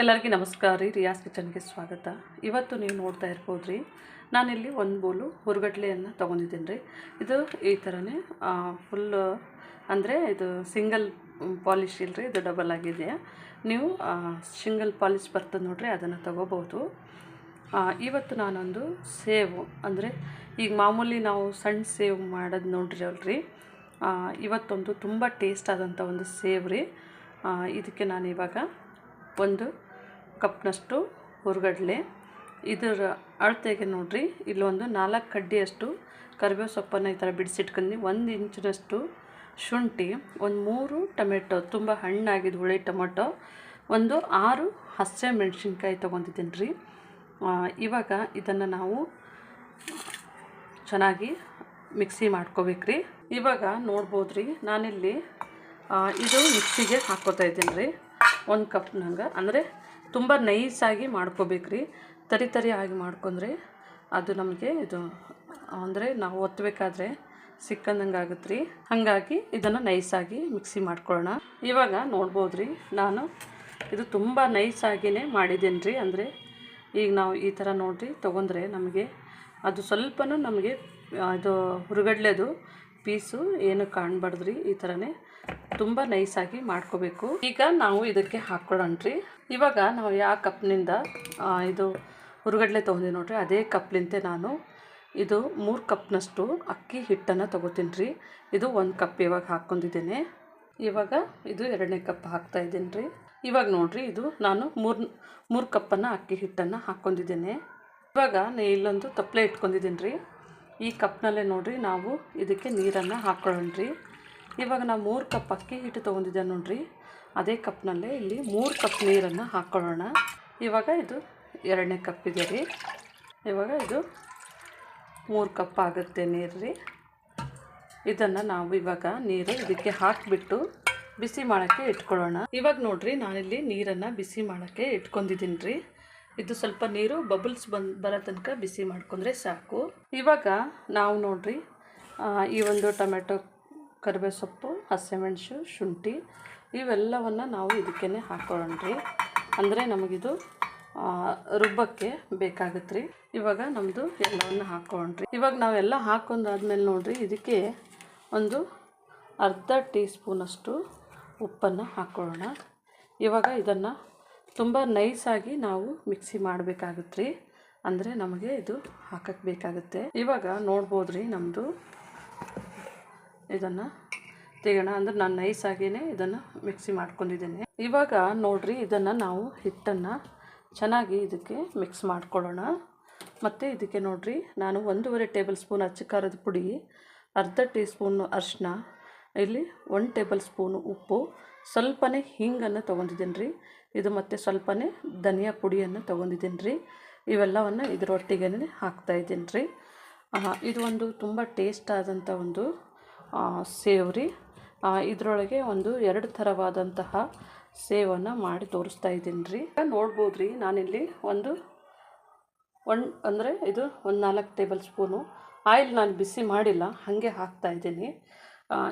ಎಲ್ಲರಿಗೂ ನಮಸ್ಕಾರ ರೀ. ರಿಯಾಸ್ ಕಿಚನ್ಗೆ ಸ್ವಾಗತ. ಇವತ್ತು ನೀವು ನೋಡ್ತಾ ಇರ್ಬೋದು ರೀ ನಾನಿಲ್ಲಿ ಒಂದು ಬೋಲು ಹುರುಗಡ್ಲೆಯನ್ನು ತೊಗೊಂಡಿದ್ದೀನಿ ರೀ. ಇದು ಈ ಥರನೇ ಫುಲ್ ಅಂದರೆ ಇದು ಸಿಂಗಲ್ ಪಾಲಿಶ್ ಇಲ್ಲರಿ ಇದು ಡಬಲ್ ಆಗಿದೆ. ನೀವು ಸಿಂಗಲ್ ಪಾಲಿಶ್ ಬರ್ತದೆ ನೋಡ್ರಿ, ಅದನ್ನು ತೊಗೋಬೋದು. ಇವತ್ತು ನಾನೊಂದು ಸೇವು, ಅಂದರೆ ಈಗ ಮಾಮೂಲಿ ನಾವು ಸಣ್ಣ ಸೇವ್ ಮಾಡೋದು ನೋಡ್ರಿ ಅಲ್ರಿ ಇವತ್ತೊಂದು ತುಂಬ ಟೇಸ್ಟ್ ಆದಂಥ ಒಂದು ಸೇವ್ ರೀ ಇದಕ್ಕೆ ನಾನು ಇವಾಗ ಒಂದು ಕಪ್ನಷ್ಟು ಹುರ್ಗಡ್ಲೆ. ಇದರ ಅಳತೆಗೆ ನೋಡಿರಿ, ಇಲ್ಲೊಂದು ನಾಲ್ಕು ಕಡ್ಡಿಯಷ್ಟು ಕರಿಬೇವು ಸೊಪ್ಪನ್ನು ಈ ಥರ ಬಿಡಿಸಿಟ್ಕೊಂಡು ಒಂದು ಇಂಚಿನಷ್ಟು ಶುಂಠಿ, ಒಂದು ಮೂರು ಟೊಮೆಟೊ, ತುಂಬ ಹಣ್ಣಾಗಿದ್ದು ಹುಳಿ ಟೊಮೆಟೊ, ಒಂದು ಆರು ಹಸಿ ಮೆಣಸಿನ್ಕಾಯಿ ತೊಗೊಂಡಿದ್ದೀನಿ ರೀ ಇವಾಗ ಇದನ್ನು ನಾವು ಚೆನ್ನಾಗಿ ಮಿಕ್ಸಿ ಮಾಡ್ಕೋಬೇಕು ರೀ ಇವಾಗ ನೋಡ್ಬೋದು ರೀ ನಾನಿಲ್ಲಿ ಇದು ಮಿಕ್ಸಿಗೆ ಹಾಕ್ಕೋತಾ ಇದ್ದೀನಿ ರೀ ಒಂದು ಕಪ್ನಂಗೆ ಅಂದರೆ ತುಂಬ ನೈಸಾಗಿ ಮಾಡ್ಕೋಬೇಕ್ರಿ. ತರಿ ತರಿ ಆಗಿ ಮಾಡ್ಕೊಂಡ್ರೆ ಅದು ನಮಗೆ ಇದು, ಅಂದರೆ ನಾವು ಒತ್ತಬೇಕಾದ್ರೆ ಸಿಕ್ಕಂದಂಗೆ ಆಗುತ್ತೆ ರೀ ಹಾಗಾಗಿ ಇದನ್ನು ನೈಸಾಗಿ ಮಿಕ್ಸಿ ಮಾಡ್ಕೊಳ್ಳೋಣ ಇವಾಗ ನೋಡ್ಬೋದು ರೀ ನಾನು ಇದು ತುಂಬ ನೈಸಾಗಿಯೇ ಮಾಡಿದ್ದೀನಿ ರೀ ಅಂದರೆ ಈಗ ನಾವು ಈ ಥರ ನೋಡಿರಿ, ತೊಗೊಂಡ್ರೆ ನಮಗೆ ಅದು ಸ್ವಲ್ಪನೂ ನಮಗೆ ಅದು ಹುರುಗಡ್ಲೆದು ಪೀಸು ಏನು ಕಾಣಬಾರ್ದ್ರಿ ಈ ಥರನೇ ತುಂಬ ಆಗಿ ಮಾಡ್ಕೋಬೇಕು. ಈಗ ನಾವು ಇದಕ್ಕೆ ಹಾಕೊಳ್ಳೋಣ್ರಿ ಇವಾಗ ನಾವು ಯಾವ ಕಪ್ನಿಂದ ಇದು ಹುರುಗಡ್ಲೆ ತೊಗೊಂಡಿ ನೋಡ್ರಿ, ಅದೇ ಕಪ್ಲಿಂತೆ ನಾನು. ಇದು ಮೂರು ಕಪ್ನಷ್ಟು ಅಕ್ಕಿ ಹಿಟ್ಟನ್ನು ತೊಗೋತೀನಿ ರೀ ಇದು ಒಂದು ಕಪ್ ಇವಾಗ ಹಾಕ್ಕೊಂಡಿದ್ದೇನೆ. ಇವಾಗ ಇದು ಎರಡನೇ ಕಪ್ ಹಾಕ್ತಾ ಇದ್ದೀನಿ ರೀ ಇವಾಗ ನೋಡ್ರಿ, ಇದು ನಾನು ಮೂರು ಮೂರು ಕಪ್ಪನ್ನು ಅಕ್ಕಿ ಹಿಟ್ಟನ್ನು ಹಾಕ್ಕೊಂಡಿದ್ದೇನೆ. ಇವಾಗ ಇಲ್ಲೊಂದು ತಪ್ಪಲೆ ಇಟ್ಕೊಂಡಿದ್ದೀನಿ ರೀ ಈ ಕಪ್ನಲ್ಲೇ ನೋಡ್ರಿ, ನಾವು ಇದಕ್ಕೆ ನೀರನ್ನು ಹಾಕ್ಕೊಳ್ಳೋಣ ರೀ ಇವಾಗ ನಾವು ಮೂರು ಕಪ್ ಅಕ್ಕಿ ಹಿಟ್ಟು ತೊಗೊಂಡಿದ್ದೆ ನೋಡ್ರಿ. ಅದೇ ಕಪ್ನಲ್ಲೇ ಇಲ್ಲಿ ಮೂರು ಕಪ್ ನೀರನ್ನು ಹಾಕ್ಕೊಳ್ಳೋಣ ಇವಾಗ ಇದು ಎರಡನೇ ಕಪ್ ಇದೆ ರೀ. ಇವಾಗ ಇದು ಮೂರು ಕಪ್ ಆಗುತ್ತೆ ನೀರು ರೀ. ಇದನ್ನು ನಾವು ಇವಾಗ ನೀರು ಇದಕ್ಕೆ ಹಾಕಿಬಿಟ್ಟು ಬಿಸಿ ಮಾಡೋಕ್ಕೆ ಇಟ್ಕೊಳ್ಳೋಣ. ಇವಾಗ ನೋಡ್ರಿ ನಾನಿಲ್ಲಿ ನೀರನ್ನು ಬಿಸಿ ಮಾಡೋಕ್ಕೆ ಇಟ್ಕೊಂಡಿದ್ದೀನಿ ರೀ. ಇದು ಸ್ವಲ್ಪ ನೀರು ಬಬಲ್ಸ್ ಬಂದು ಬರೋ ತನಕ ಬಿಸಿ ಮಾಡ್ಕೊಂಡ್ರೆ ಸಾಕು. ಇವಾಗ ನಾವು ನೋಡ್ರಿ ಈ ಒಂದು ಟೊಮೆಟೊ ಕರಿಬೇವು ಸೊಪ್ಪು ಹಸಿಮೆಣಸು, ಶುಂಠಿ ಇವೆಲ್ಲವನ್ನು ನಾವು ಇದಕ್ಕೇ ಹಾಕೊಳ್ಳೋಣ್ರಿ ಅಂದರೆ ನಮಗಿದು ರುಬ್ಬಕ್ಕೆ ಬೇಕಾಗತ್ತೆ ರೀ. ಇವಾಗ ನಮ್ಮದು ಎಲ್ಲವನ್ನು ಹಾಕ್ಕೊಳ್ಳೋಣ್ರಿ ಇವಾಗ ನಾವೆಲ್ಲ ಹಾಕೊಂಡಾದ್ಮೇಲೆ ನೋಡಿರಿ, ಇದಕ್ಕೆ ಒಂದು ಅರ್ಧ ಟೀ ಸ್ಪೂನಷ್ಟು ಉಪ್ಪನ್ನು ಹಾಕ್ಕೊಳ್ಳೋಣ ಇವಾಗ ಇದನ್ನು ತುಂಬ ನೈಸಾಗಿ ನಾವು ಮಿಕ್ಸಿ ಮಾಡಬೇಕಾಗುತ್ತೆ ರೀ. ಅಂದರೆ ನಮಗೆ ಇದು ಹಾಕಕ್ಕೆ ಬೇಕಾಗುತ್ತೆ. ಇವಾಗ ನೋಡ್ಬೋದು ರೀ ನಮ್ಮದು ಇದನ್ನು ತೆಗೋಣ ಅಂದ್ರೆ ನಾನು ನೈಸಾಗಿಯೇ ಇದನ್ನು ಮಿಕ್ಸಿ ಮಾಡ್ಕೊಂಡಿದ್ದೇನೆ. ಇವಾಗ ನೋಡ್ರಿ, ಇದನ್ನು ನಾವು ಹಿಟ್ಟನ್ನು ಚೆನ್ನಾಗಿ ಇದಕ್ಕೆ ಮಿಕ್ಸ್ ಮಾಡ್ಕೊಳ್ಳೋಣ. ಮತ್ತು ಇದಕ್ಕೆ ನೋಡ್ರಿ, ನಾನು ಒಂದೂವರೆ ಟೇಬಲ್ ಸ್ಪೂನ್ ಅಚ್ಚ ಖಾರದ ಪುಡಿ, ಅರ್ಧ ಟೀ ಸ್ಪೂನು ಅರಿಶಿನ ಇಲ್ಲಿ ಒನ್ ಟೇಬಲ್ ಸ್ಪೂನು ಉಪ್ಪು, ಸ್ವಲ್ಪನೇ ಹಿಂಗನ್ನು ತೊಗೊಂಡಿದ್ದೀನಿ ರೀ ಇದು ಮತ್ತು ಸ್ವಲ್ಪನೇ ಧನಿಯಾ ಪುಡಿಯನ್ನು ತೊಗೊಂಡಿದ್ದೀನಿ ರೀ ಇವೆಲ್ಲವನ್ನು ಇದರೊಟ್ಟಿಗೆ ಹಾಕ್ತಾಯಿದ್ದೀನಿ ರೀ ಇದು ಒಂದು ತುಂಬ ಟೇಸ್ಟ್ ಆದಂಥ ಒಂದು ಆ, ಸೇವ್ ರೀ ಆ, ಇದರೊಳಗೆ ಒಂದು ಎರಡು ಥರವಾದಂತಹ ಸೇವನ್ನು ಮಾಡಿ ತೋರಿಸ್ತಾ ಇದ್ದೀನಿ ರೀ ನೋಡ್ಬೋದು ರೀ ನಾನಿಲ್ಲಿ ಒಂದು ಒನ್ ಅಂದರೆ ಇದು ಒಂದು ನಾಲ್ಕು ಟೇಬಲ್ ಸ್ಪೂನು ಆಯಿಲ್ ನಾನು ಬಿಸಿ ಮಾಡಿಲ್ಲ ಹಾಗೆ ಹಾಕ್ತಾ ಇದ್ದೀನಿ.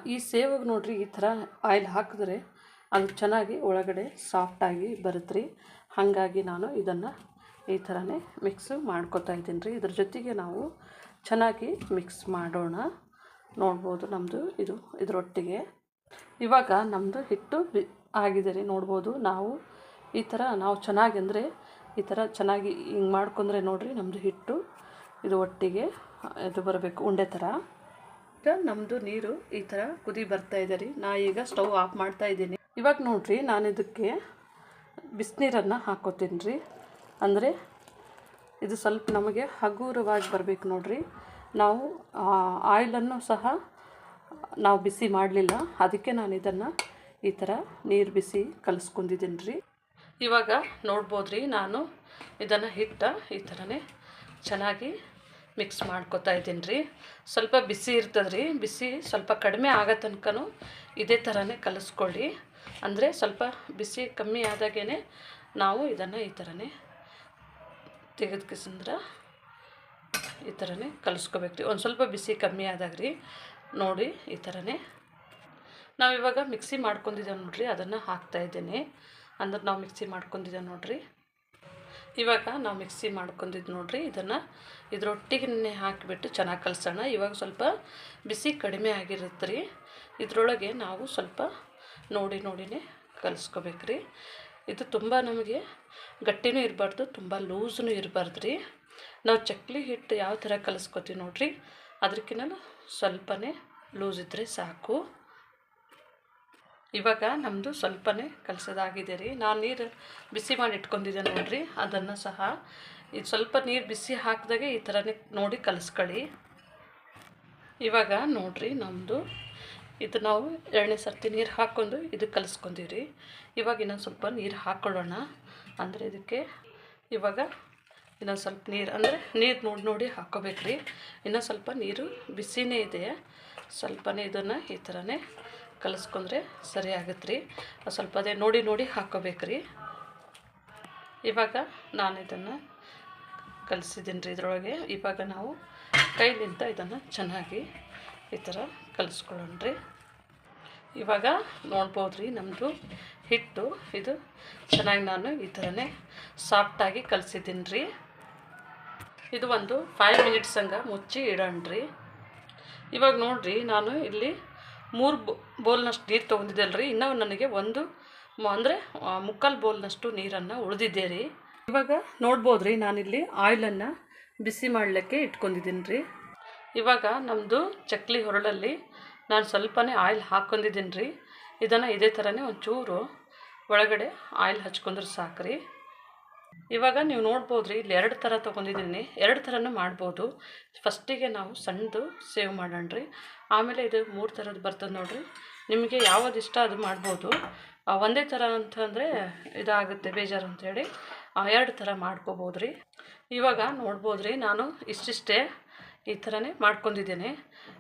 ಈ ಸೇವಿಗೆ ನೋಡ್ರಿ ಈ ಥರ ಆಯಿಲ್ ಹಾಕಿದ್ರೆ ಅದು ಚೆನ್ನಾಗಿ ಒಳಗಡೆ ಸಾಫ್ಟಾಗಿ ಬರುತ್ತೆ ರೀ ಹಾಗಾಗಿ ನಾನು ಇದನ್ನು ಈ ಥರನೇ ಮಿಕ್ಸ್ ಮಾಡ್ಕೋತಾ ಇದ್ದೀನಿ ರೀ ಇದ್ರ ಜೊತೆಗೆ ನಾವು ಚೆನ್ನಾಗಿ ಮಿಕ್ಸ್ ಮಾಡೋಣ. ನೋಡ್ಬೋದು ನಮ್ಮದು ಇದು, ಇದರೊಟ್ಟಿಗೆ. ಇವಾಗ ನಮ್ಮದು ಹಿಟ್ಟು ಬಿ ಆಗಿದೆ ರೀ, ನೋಡ್ಬೋದು. ನಾವು ಈ ಥರ, ನಾವು ಚೆನ್ನಾಗಿ ಅಂದರೆ ಈ ಥರ ಚೆನ್ನಾಗಿ ಹಿಂಗೆ ಮಾಡ್ಕೊಂಡ್ರೆ ನೋಡಿರಿ ನಮ್ಮದು ಹಿಟ್ಟು, ಇದು ಒಟ್ಟಿಗೆ, ಇದು ಬರಬೇಕು, ಉಂಡೆ ಥರ. ನಮ್ಮದು ನೀರು ಈ ಥರ ಕುದಿ ಬರ್ತಾ ಇದೆ ರೀ. ನಾ ಈಗ ಸ್ಟವ್ ಆಫ್ ಮಾಡ್ತಾ ಇದ್ದೀನಿ. ಇವಾಗ ನೋಡಿರಿ, ನಾನು ಇದಕ್ಕೆ ಬಿಸಿನೀರನ್ನು ಹಾಕೋತೀನಿ ರೀ. ಅಂದರೆ ಇದು ಸ್ವಲ್ಪ ನಮಗೆ ಹಗುರವಾಗಿ ಬರಬೇಕು ನೋಡ್ರಿ. ನಾವು ಆಯಿಲನ್ನು ಸಹ ನಾವು ಬಿಸಿ ಮಾಡಲಿಲ್ಲ. ಅದಕ್ಕೆ ನಾನು ಇದನ್ನು ಈ ಥರ ನೀರು ಬಿಸಿ ಕಲಿಸ್ಕೊಂಡಿದ್ದೀನಿ ರೀ ಇವಾಗ ನೋಡ್ಬೋದು ರೀ ನಾನು ಇದನ್ನು ಹಿಟ್ಟ ಈ ಥರನೇ ಚೆನ್ನಾಗಿ ಮಿಕ್ಸ್ ಮಾಡ್ಕೊತಾ ಇದ್ದೀನಿ ರೀ ಸ್ವಲ್ಪ ಬಿಸಿ ಇರ್ತದೆ ರೀ ಬಿಸಿ ಸ್ವಲ್ಪ ಕಡಿಮೆ ಆಗೋ ತನಕ ಇದೇ ಥರನೇ ಕಲಿಸ್ಕೊಳ್ಳಿ. ಅಂದರೆ ಸ್ವಲ್ಪ ಬಿಸಿ ಕಮ್ಮಿ ಆದಾಗೇ ನಾವು ಇದನ್ನು ಈ ಥರನೇ ತೆಗೆದ್ಕಿಸಂದ್ರೆ ಈ ಥರನೇ ಕಲಿಸ್ಕೋಬೇಕು ರೀ. ಒಂದು ಸ್ವಲ್ಪ ಬಿಸಿ ಕಮ್ಮಿ ಆದಾಗ ರೀ. ನೋಡಿ, ಈ ಥರನೇ. ನಾವಿವಾಗ ಮಿಕ್ಸಿ ಮಾಡ್ಕೊಂಡಿದ್ದೇವೆ ನೋಡ್ರಿ, ಅದನ್ನು ಹಾಕ್ತಾ ಇದ್ದೇನೆ. ಅಂದ್ರೆ ನಾವು ಮಿಕ್ಸಿ ಮಾಡ್ಕೊಂಡಿದ್ದೇವೆ ನೋಡ್ರಿ. ಇವಾಗ ನಾವು ಮಿಕ್ಸಿ ಮಾಡ್ಕೊಂಡಿದ್ದು ನೋಡ್ರಿ, ಇದನ್ನು ಇದರೊಟ್ಟಿಗೆ ಹಾಕಿಬಿಟ್ಟು ಚೆನ್ನಾಗಿ ಕಲಸೋಣ. ಇವಾಗ ಸ್ವಲ್ಪ ಬಿಸಿ ಕಡಿಮೆ ಆಗಿರುತ್ತೆ ರೀ. ಇದರೊಳಗೆ ನಾವು ಸ್ವಲ್ಪ ನೋಡಿ ನೋಡಿನೇ ಕಲಿಸ್ಕೋಬೇಕ್ರಿ ಇದು ತುಂಬ ನಮಗೆ ಗಟ್ಟಿನೂ ಇರಬಾರ್ದು, ತುಂಬ ಲೂಸ್ನೂ ಇರಬಾರ್ದು ರೀ. ನಾವು ಚಕ್ಲಿ ಹಿಟ್ಟು ಯಾವ ಥರ ಕಲಿಸ್ಕೊತೀವಿ ನೋಡ್ರಿ. ಅದಕ್ಕಿಂತ ಸ್ವಲ್ಪನೇ ಲೂಸ್ ಇದ್ದರೆ ಸಾಕು. ಇವಾಗ ನಮ್ಮದು ಸ್ವಲ್ಪನೇ ಕಲಸೋದಾಗಿದೆ ರೀ. ನಾನು ನೀರು ಬಿಸಿ ಮಾಡಿ ಇಟ್ಕೊಂಡಿದ್ದೆ ನೋಡ್ರಿ. ಅದನ್ನು ಸಹ ಇದು ಸ್ವಲ್ಪ ನೀರು ಬಿಸಿ ಹಾಕಿದಾಗೆ ಈ ಥರನೇ ನೋಡಿ ಕಲಿಸ್ಕೊಳ್ಳಿ. ಇವಾಗ ನೋಡ್ರಿ ನಮ್ಮದು ಇದು ನಾವು ಎರಡನೇ ಸರ್ತಿ ನೀರು ಹಾಕ್ಕೊಂಡು ಇದು ಕಲಿಸ್ಕೊಂಡಿವ್ರಿ. ಇವಾಗ ಇನ್ನೊಂದು ಸ್ವಲ್ಪ ನೀರು ಹಾಕ್ಕೊಳ್ಳೋಣ ಅಂದರೆ ಇದಕ್ಕೆ ಇವಾಗ ಇನ್ನೊಂದು ಸ್ವಲ್ಪ ನೀರು, ಅಂದರೆ ನೀರು ನೋಡಿ ನೋಡಿ ಹಾಕ್ಕೋಬೇಕ್ರಿ ಇನ್ನೊಂದು ಸ್ವಲ್ಪ ನೀರು ಬಿಸಿನೇ ಇದೆ. ಸ್ವಲ್ಪನೇ ಇದನ್ನು ಈ ಥರನೇ ಕಲಿಸ್ಕೊಂಡ್ರೆ ಸರಿ ಆಗುತ್ತೆ ರೀ ಸ್ವಲ್ಪ ಅದೇ ನೋಡಿ ನೋಡಿ ಹಾಕ್ಕೋಬೇಕ್ರಿ ಇವಾಗ ನಾನು ಇದನ್ನು ಕಲಿಸಿದ್ದೀನಿ ರೀ ಇದರೊಳಗೆ. ಇವಾಗ ನಾವು ಕೈಲಿಂದ ಇದನ್ನು ಚೆನ್ನಾಗಿ ಈ ಥರ ಕಲಿಸ್ಕೊಳ್ಳೋಣ ರೀ ಇವಾಗ ನೋಡ್ಬೋದು ರೀ ನಮ್ಮದು ಹಿಟ್ಟು. ಇದು ಚೆನ್ನಾಗಿ ನಾನು ಈ ಥರನೇ ಸಾಫ್ಟಾಗಿ ಕಲಿಸಿದ್ದೀನಿ ರೀ ಇದು ಒಂದು ಫೈವ್ ಮಿನಿಟ್ಸ್ ಹಂಗೆ ಮುಚ್ಚಿ ಇಡೋಣ ರೀ ಇವಾಗ ನೋಡಿರಿ, ನಾನು ಇಲ್ಲಿ ಮೂರು ಬೋಲ್ನಷ್ಟು ನೀರು ತೊಗೊಂಡಿದ್ದೆಲ್ಲ ರೀ ಇನ್ನೂ ನನಗೆ ಒಂದು ಅಂದರೆ ಮುಕ್ಕಾಲು ಬೋಲ್ನಷ್ಟು ನೀರನ್ನು ಉಳಿದಿದ್ದೆ ರೀ ಇವಾಗ ನೋಡ್ಬೋದು ರೀ ನಾನಿಲ್ಲಿ ಆಯಿಲನ್ನು ಬಿಸಿ ಮಾಡಲಿಕ್ಕೆ ಇಟ್ಕೊಂಡಿದ್ದೀನಿ ರೀ ಇವಾಗ ನಮ್ಮದು ಚಕ್ಲಿ ಹೊರಳಲ್ಲಿ ನಾನು ಸ್ವಲ್ಪನೇ ಆಯಿಲ್ ಹಾಕ್ಕೊಂಡಿದ್ದೀನಿ ರೀ ಇದನ್ನು ಇದೇ ಥರನೇ ಒಂಚೂರು ಒಳಗಡೆ ಆಯಿಲ್ ಹಚ್ಕೊಂಡ್ರೆ ಸಾಕು ರೀ ಇವಾಗ ನೀವು ನೋಡ್ಬೋದು ರೀ ಇಲ್ಲಿ ಎರಡು ಥರ ತೊಗೊಂಡಿದ್ದೀನಿ. ಎರಡು ಥರನೂ ಮಾಡ್ಬೋದು. ಫಸ್ಟಿಗೆ ನಾವು ಸಣ್ಣದು ಸೇವ್ ಮಾಡೋಣ ರೀ ಆಮೇಲೆ ಇದು ಮೂರು ಥರದ್ದು ಬರ್ತದೆ ನೋಡಿರಿ. ನಿಮಗೆ ಯಾವ್ದು ಇಷ್ಟ ಅದು ಮಾಡ್ಬೋದು. ಒಂದೇ ಥರ ಅಂತಂದರೆ ಇದಾಗುತ್ತೆ, ಬೇಜಾರು ಅಂಥೇಳಿ ಎರಡು ಥರ ಮಾಡ್ಕೋಬೋದು ರೀ ಇವಾಗ ನೋಡ್ಬೋದು ರೀ ನಾನು ಇಷ್ಟಿಷ್ಟೇ ಈ ಥರನೇ ಮಾಡ್ಕೊಂಡಿದ್ದೇನೆ.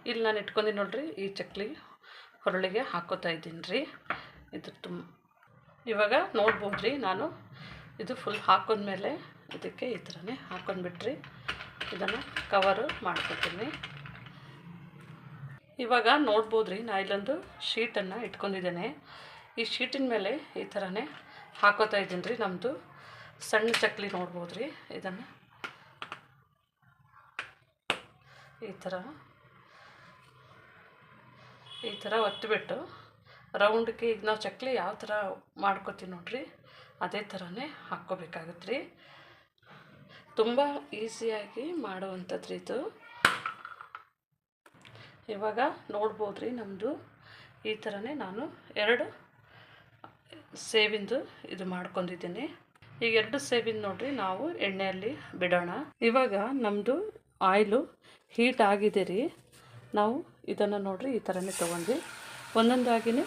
ಇಲ್ಲಿ ನಾನು ಇಟ್ಕೊಂಡಿನಿ ನೋಡ್ರಿ, ಈ ಚಕ್ಲಿ ಹೊರಳಿಗೆ ಹಾಕೋತಾ ಇದ್ದೀನಿ ರೀ ಇದು ತುಂಬ ಇವಾಗ ನೋಡ್ಬೋದು ರೀ ನಾನು ಇದು ಫುಲ್ ಹಾಕೊಂಡ್ಮೇಲೆ ಇದಕ್ಕೆ ಈ ಥರನೇ ಹಾಕೊಂಡ್ಬಿಟ್ರಿ. ಇದನ್ನು ಕವರು ಮಾಡ್ಕೊತೀನಿ. ಇವಾಗ ನೋಡ್ಬೋದು ರೀ ನಾ ಇಲ್ಲೊಂದು ಶೀಟನ್ನು ಇಟ್ಕೊಂಡಿದ್ದೇನೆ. ಈ ಶೀಟಿನ ಮೇಲೆ ಈ ಥರನೇ ಹಾಕೋತಾ ಇದ್ದೀನಿ ರೀ ನಮ್ಮದು ಸಣ್ಣ ಚಕ್ಲಿ ನೋಡ್ಬೋದು ರೀ ಇದನ್ನು. ಈ ಥರ. ಈ ಥರ ಒತ್ತಿಬಿಟ್ಟು ರೌಂಡ್ಗೆ ಈಗ ನಾವು ಚಕ್ಲಿ ಯಾವ ಥರ ಮಾಡ್ಕೊತೀವಿ ನೋಡ್ರಿ. ಅದೇ ಥರನೇ ಹಾಕ್ಕೋಬೇಕಾಗತ್ತೆ ರೀ. ತುಂಬ ಈಸಿಯಾಗಿ ಮಾಡುವಂಥದ್ದು ರೀ ಇದು. ಇವಾಗ ನೋಡ್ಬೋದು ರೀ ನಮ್ಮದು ಈ ಥರನೇ ನಾನು ಎರಡು ಸೇವಿಂದು ಇದು ಮಾಡ್ಕೊಂಡಿದ್ದೀನಿ. ಈಗ ಎರಡು ಸೇವಿಂದು ನೋಡಿರಿ, ನಾವು ಎಣ್ಣೆಯಲ್ಲಿ ಬಿಡೋಣ. ಇವಾಗ ನಮ್ಮದು ಆಯಿಲು ಹೀಟ್ ಆಗಿದೆ ರೀ. ನಾವು ಇದನ್ನು ನೋಡಿರಿ, ಈ ಥರನೇ ತೊಗೊಂಡ್ವಿ ಒಂದೊಂದಾಗಿನೇ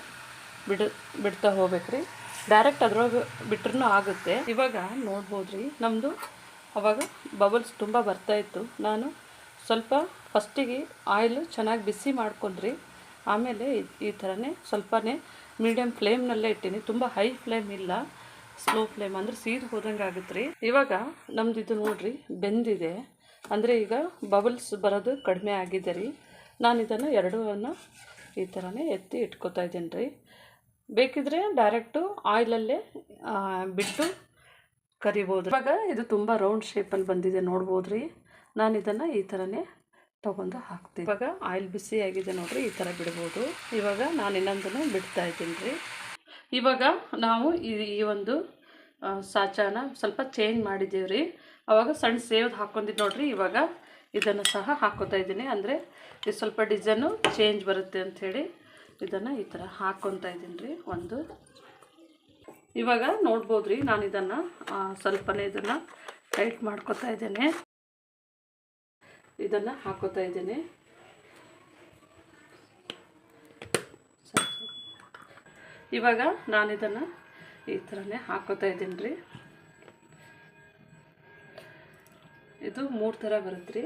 ಬಿಡ, ಬಿಡ್ತಾ ಹೋಗ್ಬೇಕ್ರಿ ಡೈರೆಕ್ಟ್ ಅದ್ರೊಳಗೆ ಬಿಟ್ರೂ ಆಗುತ್ತೆ. ಇವಾಗ ನೋಡ್ಬೋದು ರೀ ನಮ್ಮದು ಅವಾಗ ಬಬಲ್ಸ್ ತುಂಬ ಬರ್ತಾಯಿತ್ತು ನಾನು ಸ್ವಲ್ಪ ಫಸ್ಟಿಗೆ ಆಯಿಲ್ ಚೆನ್ನಾಗಿ ಬಿಸಿ ಮಾಡ್ಕೊಂಡ್ರಿ. ಆಮೇಲೆ ಈ- ಥರನೇ ಸ್ವಲ್ಪನೇ ಮೀಡಿಯಮ್ ಫ್ಲೇಮ್ನಲ್ಲೇ ಇಟ್ಟೀನಿ. ತುಂಬ ಹೈ ಫ್ಲೇಮ್ ಇಲ್ಲ. ಸ್ಲೋ ಫ್ಲೇಮ್ ಅಂದರೆ ಸೀದ್ ಹೋದಂಗೆ ಆಗುತ್ತೆ ರೀ ಇವಾಗ ನಮ್ದು ಇದು ನೋಡಿರಿ, ಬೆಂದಿದೆ. ಅಂದರೆ ಈಗ ಬಬಲ್ಸ್ ಬರೋದು ಕಡಿಮೆ ಆಗಿದೆ ರೀ. ನಾನು ಇದನ್ನು ಎರಡೂ ಈ ಥರನೇ ಎತ್ತಿ ಇಟ್ಕೊತಾ ಇದ್ದೀನಿ ರೀ. ಬೇಕಿದ್ರೆ ಡೈರೆಕ್ಟು ಆಯಿಲಲ್ಲೇ ಬಿಟ್ಟು ಕರಿಬೋದು. ಇವಾಗ ಇದು ತುಂಬ ರೌಂಡ್ ಶೇಪಲ್ಲಿ ಬಂದಿದೆ ನೋಡ್ಬೋದು ರೀ ನಾನು ಇದನ್ನು ಈ ಥರನೇ ತೊಗೊಂಡು ಹಾಕ್ತೀನಿ. ಇವಾಗ ಆಯಿಲ್ ಬಿಸಿ ಆಗಿದೆ ನೋಡ್ರಿ, ಈ ಥರ ಬಿಡ್ಬೋದು. ಇವಾಗ ನಾನು ಇನ್ನೊಂದನ್ನು ಬಿಡ್ತಾ ಇದ್ದೀನಿ ರೀ ಇವಾಗ ನಾವು ಈ ಒಂದು ಸಾಚಾನ ಸ್ವಲ್ಪ ಚೇಂಜ್ ಮಾಡಿದ್ದೀವಿ ರೀ ಅವಾಗ ಸಣ್ಣ ಸೇವ್ದು ಹಾಕ್ಕೊಂಡಿದ್ದು ನೋಡ್ರಿ, ಇವಾಗ ಇದನ್ನು ಸಹ ಹಾಕೋತಾ ಇದ್ದೀನಿ. ಅಂದರೆ ಇದು ಸ್ವಲ್ಪ ಡಿಸೈನು ಚೇಂಜ್ ಬರುತ್ತೆ ಅಂಥೇಳಿ ಇದನ್ನು ಈ ಥರ ಹಾಕ್ಕೊತಾ ಇದ್ದೀನಿ ರೀ ಒಂದು. ಇವಾಗ ನೋಡ್ಬೋದು ರೀ ನಾನು ಇದನ್ನು ಸ್ವಲ್ಪನೇ ಇದನ್ನು ಟೈಟ್ ಮಾಡ್ಕೊತಾ ಇದ್ದೇನೆ. ಇದನ್ನು ಹಾಕೋತಾ ಇದ್ದೇನೆ. ಇವಾಗ ನಾನು ಇದನ್ನು ಈ ಥರನೇ ಹಾಕೋತಾ ಇದ್ದೀನಿ ರೀ ಇದು ಮೂರು ಥರ ಬರುತ್ತೆ ರೀ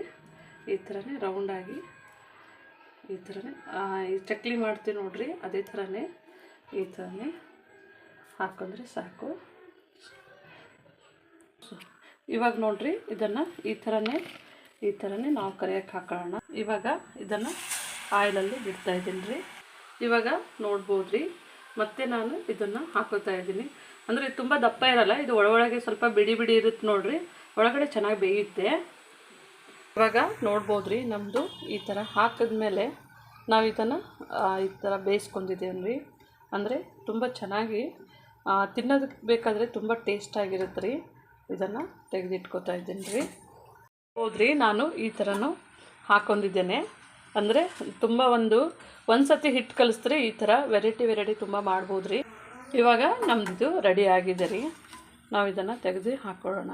ಈ ಥರನೇ ರೌಂಡಾಗಿ ಈ ಥರನೇ. ಈ ಚಕ್ಲಿ ಮಾಡ್ತೀವಿ ನೋಡ್ರಿ, ಅದೇ ಥರನೇ. ಈ ಥರನೇ ಹಾಕೊಂಡ್ರೆ ಸಾಕು. ಇವಾಗ ನೋಡ್ರಿ, ಇದನ್ನು ಈ ಥರನೇ ಈ ಥರನೇ ನಾವು ಕರಿಯಕ್ಕೆ ಹಾಕೊಳ್ಳೋಣ. ಇವಾಗ ಇದನ್ನು ಆಯಿಲಲ್ಲಿ ಬಿಡ್ತಾ ಇದ್ದೀನಿ ರೀ. ಇವಾಗ ನೋಡ್ಬೋದು ರೀ ಮತ್ತೆ ನಾನು ಇದನ್ನು ಹಾಕೋತಾ ಇದ್ದೀನಿ. ಅಂದರೆ ತುಂಬ ದಪ್ಪ ಇರಲ್ಲ, ಇದು ಒಳಗೆ ಸ್ವಲ್ಪ ಬಿಡಿ ಬಿಡಿ ಇರುತ್ತೆ ನೋಡ್ರಿ. ಒಳಗಡೆ ಚೆನ್ನಾಗಿ ಬೇಯುತ್ತೆ. ಇವಾಗ ನೋಡ್ಬೋದು ರೀ ನಮ್ಮದು ಈ ಥರ ಹಾಕಿದ್ಮೇಲೆ ನಾವು ಇದನ್ನು ಈ ಥರ ಬೇಯಿಸ್ಕೊಂಡಿದ್ದೇವೆ ರೀ ಅಂದರೆ ತುಂಬ ಚೆನ್ನಾಗಿ ತಿನ್ನೋದಕ್ಕೆ ಬೇಕಾದರೆ ತುಂಬ ಟೇಸ್ಟಾಗಿರುತ್ತೆ ರೀ ಇದನ್ನು ತೆಗೆದಿಟ್ಕೋತಾ ಇದ್ದೀನಿ ರೀ ಹೋದ್ರಿ ನಾನು ಈ ಥರನೂ ಹಾಕೊಂಡಿದ್ದೇನೆ. ಅಂದರೆ ತುಂಬ ಒಂದು ಒಂದು ಸತಿ ಹಿಟ್ಟು ಕಲಿಸಿದ್ರೆ ಈ ಥರ ವೆರೈಟಿ ವೆರೈಟಿ ತುಂಬ ಮಾಡ್ಬೋದು ರೀ ಇವಾಗ ನಮ್ಮದು ರೆಡಿ ಆಗಿದೆ ರೀ ನಾವು ಇದನ್ನು ತೆಗೆದು ಹಾಕ್ಕೊಳ್ಳೋಣ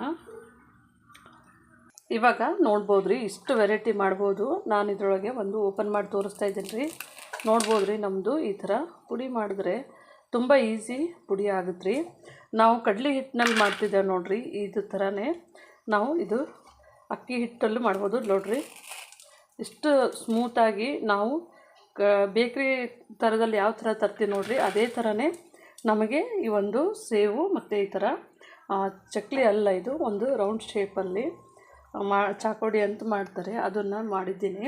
ಇವಾಗ ನೋಡ್ಬೋದು ರೀ ಇಷ್ಟು ವೆರೈಟಿ ಮಾಡ್ಬೋದು. ನಾನು ಇದರೊಳಗೆ ಒಂದು ಓಪನ್ ಮಾಡಿ ತೋರಿಸ್ತಾ ಇದ್ದೀನಿ ರೀ ನೋಡ್ಬೋದು ರೀ ನಮ್ಮದು ಈ ಥರ ಪುಡಿ ಮಾಡಿದ್ರೆ ತುಂಬ ಈಸಿ ಪುಡಿ ಆಗುತ್ತೆ ರೀ ನಾವು ಕಡಲೆ ಹಿಟ್ಟಿನಲ್ಲಿ ಮಾಡ್ತಿದ್ದೇವೆ ನೋಡಿರಿ, ಇದು ಥರನೇ ನಾವು ಇದು ಅಕ್ಕಿ ಹಿಟ್ಟಲ್ಲೂ ಮಾಡ್ಬೋದು ನೋಡಿರಿ. ಇಷ್ಟು ಸ್ಮೂತಾಗಿ ನಾವು ಕ, ಬೇಕ್ರಿ ಥರದಲ್ಲಿ ಯಾವ ಥರ ತರ್ತೀವಿ ನೋಡಿರಿ, ಅದೇ ಥರನೇ ನಮಗೆ ಈ ಒಂದು ಸೇವು ಮತ್ತು ಈ ಥರ ಚಕ್ಲಿ ಅಲ್ಲ ಇದು, ಒಂದು ರೌಂಡ್ ಶೇಪಲ್ಲಿ ಮಾ ಚಾಕೋಡಿ ಅಂತ ಮಾಡ್ತಾರೆ, ಅದನ್ನು ಮಾಡಿದ್ದೀನಿ.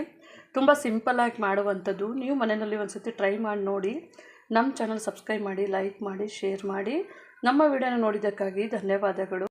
ತುಂಬ ಸಿಂಪಲ್ಲಾಗಿ ಮಾಡುವಂಥದ್ದು. ನೀವು ಮನೆಯಲ್ಲಿ ಒಂದು ಸತಿ ಟ್ರೈ ಮಾಡಿ ನೋಡಿ. ನಮ್ಮ ಚಾನಲ್ ಸಬ್ಸ್ಕ್ರೈಬ್ ಮಾಡಿ ಲೈಕ್ ಮಾಡಿ ಶೇರ್ ಮಾಡಿ. ನಮ್ಮ ವಿಡಿಯೋನ ನೋಡಿದ್ದಕ್ಕಾಗಿ ಧನ್ಯವಾದಗಳು.